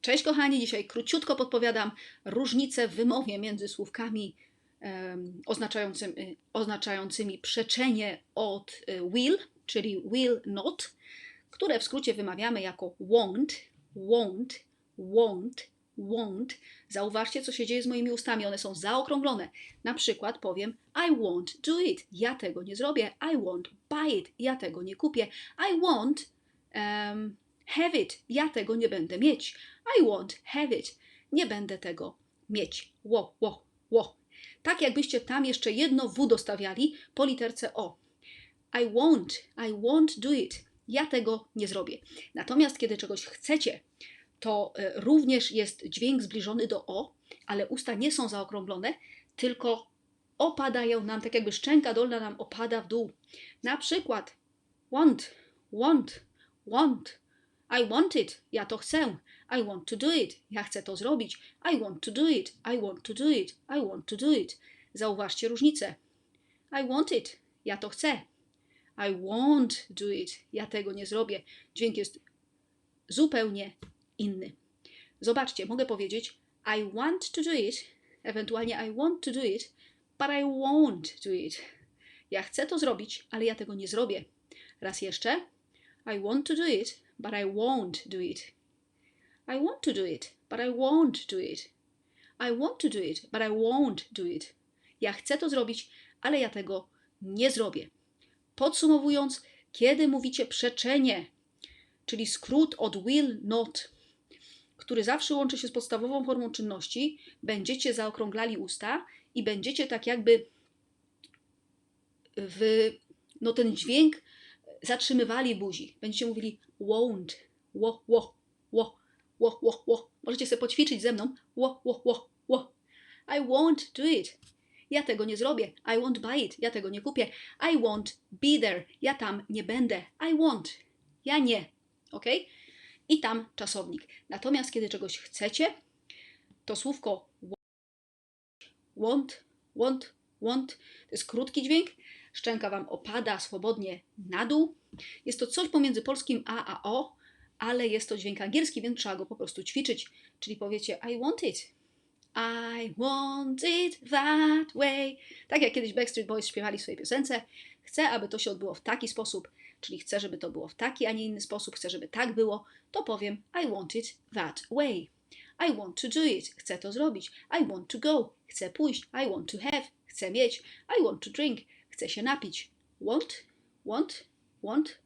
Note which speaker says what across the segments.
Speaker 1: Cześć kochani, dzisiaj króciutko podpowiadam różnice w wymowie między słówkami em, oznaczającym, y, oznaczającymi przeczenie od y, will, czyli will not, które w skrócie wymawiamy jako won't, won't, won't, won't. Zauważcie, co się dzieje z moimi ustami, one są zaokrąglone. Na przykład powiem I won't do it, ja tego nie zrobię. I won't buy it, ja tego nie kupię. I won't em, have it, ja tego nie będę mieć. I won't have it, nie będę tego mieć. Wo, wo, wo. Tak jakbyście tam jeszcze jedno W dostawiali po literce O. I won't, I won't do it. Ja tego nie zrobię. Natomiast kiedy czegoś chcecie, to e, również jest dźwięk zbliżony do O, ale usta nie są zaokrąglone, tylko opadają nam, tak jakby szczęka dolna nam opada w dół. Na przykład want, want, want. I want it, ja to chcę. I want to do it, ja chcę to zrobić. I want to do it, I want to do it, I want to do it. Zauważcie różnicę. I want it, ja to chcę. I won't do it, ja tego nie zrobię. Dźwięk jest zupełnie inny. Zobaczcie, mogę powiedzieć I want to do it, ewentualnie I want to do it, but I won't do it. Ja chcę to zrobić, ale ja tego nie zrobię. Raz jeszcze. I want to do it, but I won't do it. I want to do it, but I won't do it. I want to do it, but I won't do it. Ja chcę to zrobić, ale ja tego nie zrobię. Podsumowując, kiedy mówicie przeczenie, czyli skrót od will not, który zawsze łączy się z podstawową formą czynności, będziecie zaokrąglali usta i będziecie tak jakby w, no ten dźwięk zatrzymywali buzi. Będziecie mówili won't, wo, wo, wo, wo, wo, wo. Możecie sobie poćwiczyć ze mną. Wo, wo, wo, wo. I won't do it. Ja tego nie zrobię. I won't buy it. Ja tego nie kupię. I won't be there. Ja tam nie będę. I won't. Ja nie. Ok? I tam czasownik. Natomiast kiedy czegoś chcecie, to słówko want, want, want to jest krótki dźwięk. Szczęka Wam opada swobodnie na dół. Jest to coś pomiędzy polskim A a O, ale jest to dźwięk angielski, więc trzeba go po prostu ćwiczyć. Czyli powiecie I want it. I want it that way. Tak jak kiedyś Backstreet Boys śpiewali w swojej piosence. Chcę, aby to się odbyło w taki sposób, czyli chcę, żeby to było w taki, a nie inny sposób, chcę, żeby tak było, to powiem I want it that way. I want to do it. Chcę to zrobić. I want to go. Chcę pójść. I want to have. Chcę mieć. I want to drink. Chcę się napić. Want, want, want,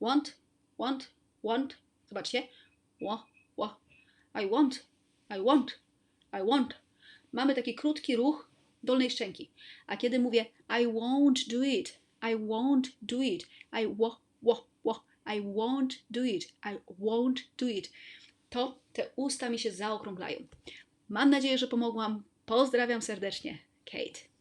Speaker 1: want, want, want. Zobaczcie. Wa, wa. I want, I want, I want. Mamy taki krótki ruch dolnej szczęki. A kiedy mówię I won't do it, I won't do it, I wa, wa, wa, I won't do it, I won't do it, to te usta mi się zaokrąglają. Mam nadzieję, że pomogłam. Pozdrawiam serdecznie. Kate.